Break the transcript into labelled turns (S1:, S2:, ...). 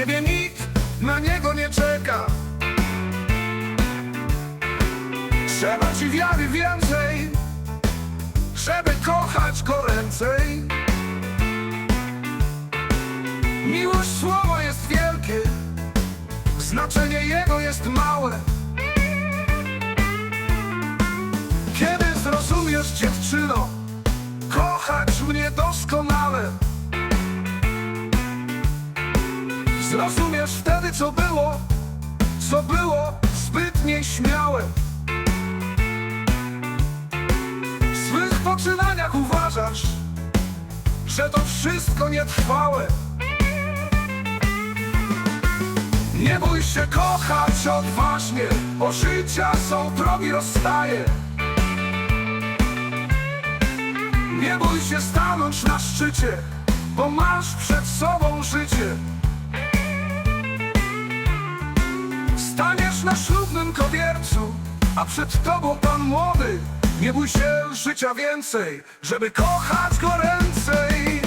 S1: Ciebie nikt na niego nie czeka. Trzeba ci wiary więcej Żeby kochać goręcej Miłość słowo jest wielkie Znaczenie jego jest małe. Kiedy zrozumiesz dziewczyno Kochać mnie doskonale Zrozumiesz wtedy co było, co było zbyt nieśmiałe. W swych poczynaniach uważasz, że to wszystko nietrwałe. Nie bój się kochać odważnie, bo życia są drogi rozstaje. Nie bój się stanąć na szczycie, bo masz przed sobą życie. Staniesz na ślubnym kobiercu, a przed tobą pan młody. Nie bój się życia więcej, żeby kochać go ręcej.